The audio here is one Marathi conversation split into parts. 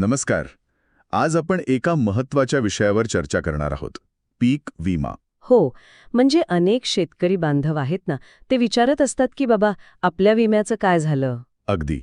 नमस्कार. आज आपण एका महत्त्वाच्या विषयावर चर्चा करणार आहोत. पीक विमा. हो म्हणजे अनेक शेतकरी बांधव आहेत ना ते विचारत असतात की बाबा आपल्या विम्याचं काय झालं? अगदी.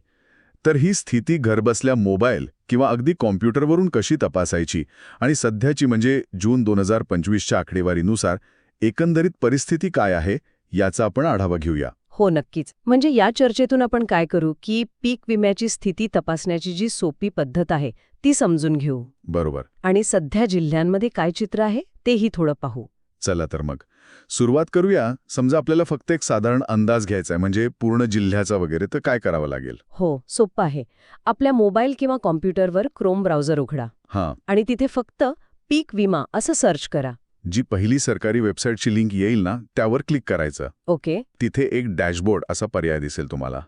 तर ही स्थिती घरबसल्या मोबाईल किंवा अगदी कॉम्प्युटरवरून कशी तपासायची आणि सध्याची म्हणजे जून दोन हजार पंचवीसच्या आकडेवारीनुसार एकंदरीत परिस्थिती काय आहे याचा आपण आढावा घेऊया. हो नक्कीच. म्हणजे या चर्चेतून आपण काय करू की पीक विम्याची स्थिती तपासण्याची जी सोपी पद्धत आहे ती समजून घेऊ. बरोबर. आणि सध्या जिल्ह्यांमध्ये काय चित्र आहे तेही थोडं पाहू. चला तर मग. सुरुवात करूया. समजा आपल्याला फक्त एक साधारण अंदाज घ्यायचा आहे म्हणजे पूर्ण जिल्ह्याचा वगैरे तर काय करावं लागेल? हो सोपं आहे. आपल्या मोबाईल किंवा कॉम्प्युटरवर क्रोम ब्राउझर उघडा. हां. आणि तिथे फक्त पीक विमा असं सर्च करा. जी पहिली सरकारी वेबसाईटची लिंक येईल ना त्यावर क्लिक करायचं. ओके. तिथे एक डॅशबोर्ड असा पर्याय दिसेल तुम्हाला.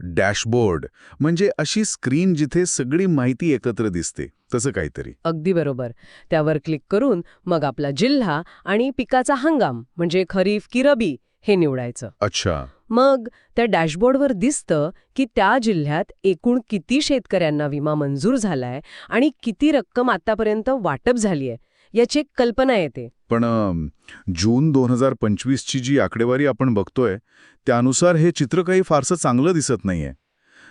डॅशबोर्ड म्हणजे अशी स्क्रीन जिथे सगळी माहिती एकत्र दिसते तसं काहीतरी. अगदी बरोबर. त्यावर क्लिक करून मग आपला जिल्हा आणि पिकाचा हंगाम म्हणजे खरीफ की रबी हे निवडायचं. अच्छा. मग त्या डॅशबोर्डवर दिसतं की त्या जिल्ह्यात एकूण किती शेतकऱ्यांना विमा मंजूर झालाय आणि किती रक्कम आतापर्यंत वाटप झालीय. याची एक कल्पना येते. पण जून दोन हजार पंचवीसची जी आकडेवारी आपण बघतोय त्यानुसार हे चित्र काही फारसं चांगलं दिसत नाहीये.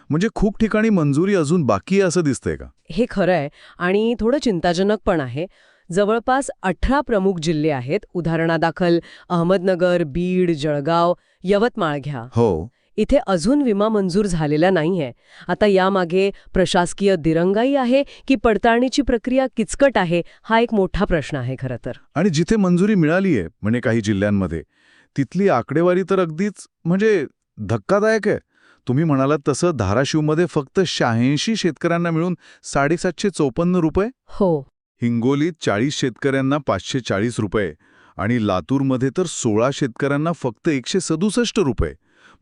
म्हणजे खूप ठिकाणी मंजुरी अजून बाकी आहे असं दिसतंय का? हे खरं आहे आणि थोडं चिंताजनक पण आहे. जवळपास अठरा प्रमुख जिल्हे आहेत. उदाहरणादाखल अहमदनगर बीड जळगाव यवतमाळ घ्या. हो. इथे अजून विमा मंजूर झालेला नाहीये. आता यामागे प्रशासकीय दिरंगाई आहे की पडताळणीची प्रक्रिया किचकट आहे हा एक मोठा प्रश्न आहे खरं तर. आणि जिथे मंजुरी मिळालीये म्हणजे काही जिल्ह्यांमध्ये तिथली आकडेवारी तर अगदीच म्हणजे धक्कादायक आहे. तुम्ही म्हणालात तसं धाराशिवमध्ये फक्त शहाऐंशी शेतकऱ्यांना मिळून साडेसातशे चौपन्न रुपये? हो. हिंगोलीत चाळीस शेतकऱ्यांना पाचशे चाळीस रुपये आणि लातूरमध्ये तर सोळा शेतकऱ्यांना फक्त एकशे सदुसष्ट रुपये.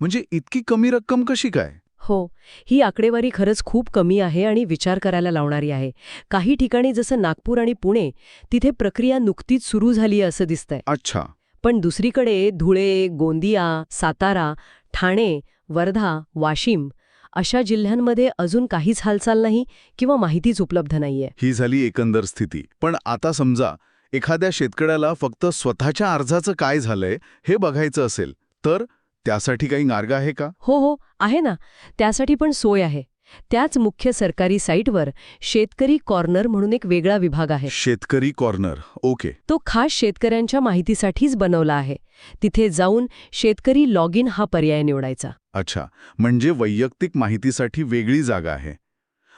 म्हणजे इतकी कमी रक्कम कशी काय? हो ही आकडेवारी खरंच खूप कमी आहे आणि विचार करायला लावणारी आहे. काही ठिकाणी जसं नागपूर आणि पुणे तिथे प्रक्रिया नुकतीच सुरू झाली असं दिसतंय. अच्छा. पण दुसरीकडे धुळे गोंदिया सातारा ठाणे वर्धा वाशिम अशा जिल्ह्यांमध्ये अजून काहीच हालचाल नाही किंवा माहितीच उपलब्ध नाहीये. ही झाली एकंदर स्थिती. पण आता समजा एखाद्या शेतकऱ्याला फक्त स्वतःच्या अर्जाचं काय झालंय हे बघायचं असेल तर? त्यासाठी काही मार्ग आहे का? हो हो आहे ना. त्यासाठी पण सोय आहे. त्याच मुख्य सरकारी साईटवर शेतकरी कॉर्नर म्हणून एक वेगळा विभाग आहे. शेतकरी कॉर्नर. ओके. तो खास शेतकऱ्यांच्या माहितीसाठीच बनवला आहे. तिथे जाऊन शेतकरी लॉग इन हा पर्याय निवडायचा. अच्छा. म्हणजे वैयक्तिक माहितीसाठी वेगळी जागा आहे.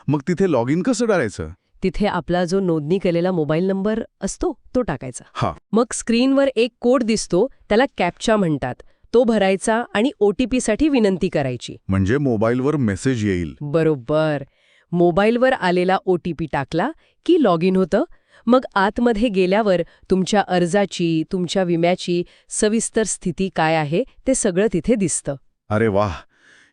मग तिथे लॉग इन कसं करायचं? तिथे आपला जो नोंदणी केलेला मोबाईल नंबर असतो तो टाकायचा. हा. मग स्क्रीनवर एक कोड दिसतो त्याला कॅप्चा म्हणतात. तो भरायचा आणि ओटीपीसाठी विनंती करायची. म्हणजे मोबाईलवर मेसेज येईल. बरोबर. मोबाईलवर आलेला ओटीपी टाकला की लॉग इन होतं. मग आतमध्ये गेल्यावर तुमच्या अर्जाची तुमच्या विम्याची सविस्तर स्थिती काय आहे ते सगळं तिथे दिसतं. अरे वाह!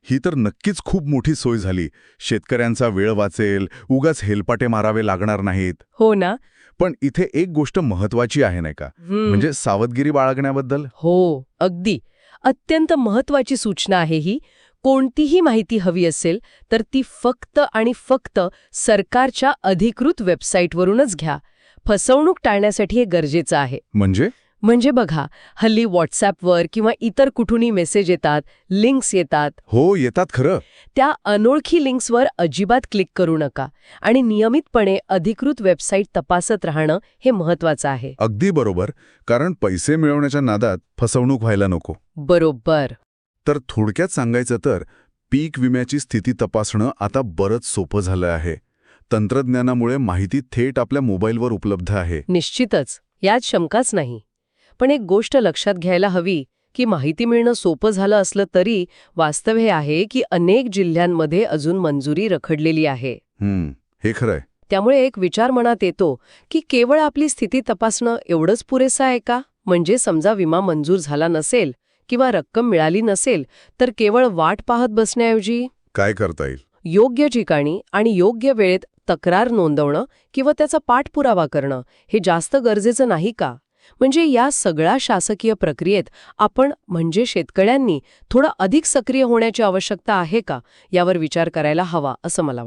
ही तर नक्कीच खूप मोठी सोय झाली. शेतकऱ्यांचा वेळ वाचेल उगाच हेलपाटे मारावे लागणार नाहीत. हो ना. पण इथे एक गोष्ट महत्वाची आहे नाही का. म्हणजे सावधगिरी बाळगण्याबद्दल? हो अगदी. अत्यंत महत्वाची सूचना आहे ही. कोणतीही माहिती हवी असेल तर ती फक्त आणि फक्त सरकारच्या अधिकृत वेबसाईटवरूनच घ्या. फसवणूक टाळण्यासाठी हे गरजेचं आहे. म्हणजे? म्हणजे बघा हल्ली व्हॉट्सॲपवर किंवा इतर कुठूनही मेसेज येतात लिंक्स येतात. हो येतात खरं. त्या अनोळखी लिंक्सवर अजिबात क्लिक करू नका आणि नियमितपणे अधिकृत वेबसाईट तपासत राहणं हे महत्वाचं आहे. अगदी बरोबर कारण पैसे मिळवण्याच्या नादात फसवणूक व्हायला नको. बरोबर. तर थोडक्यात सांगायचं तर पीक विम्याची स्थिती तपासणं आता बरंच सोपं झालं आहे. तंत्रज्ञानामुळे माहिती थेट आपल्या मोबाईलवर उपलब्ध आहे. निश्चितच यात शंकाच नाही. पण एक गोष्ट लक्षात घ्यायला हवी की माहिती मिळणं सोपं झालं असलं तरी वास्तव हे आहे की अनेक जिल्ह्यांमध्ये अजून मंजुरी रखडलेली आहे. हे खरंय. त्यामुळे एक विचार मनात येतो की केवळ आपली स्थिती तपासणं एवढंच पुरेसं आहे का? म्हणजे समजा विमा मंजूर झाला नसेल किंवा रक्कम मिळाली नसेल तर केवळ वाट पाहत बसण्याऐवजी? काय करता येईल? योग्य ठिकाणी आणि योग्य वेळेत तक्रार नोंदवणं किंवा त्याचा पाठपुरावा करणं हे जास्त गरजेचं नाही का? म्हणजे या सगळ्या शासकीय प्रक्रियेत आपण म्हणजे शेतकऱ्यांनी थोडं अधिक सक्रिय होण्याची आवश्यकता आहे का? यावर विचार करायला हवा असं मला वाटतं.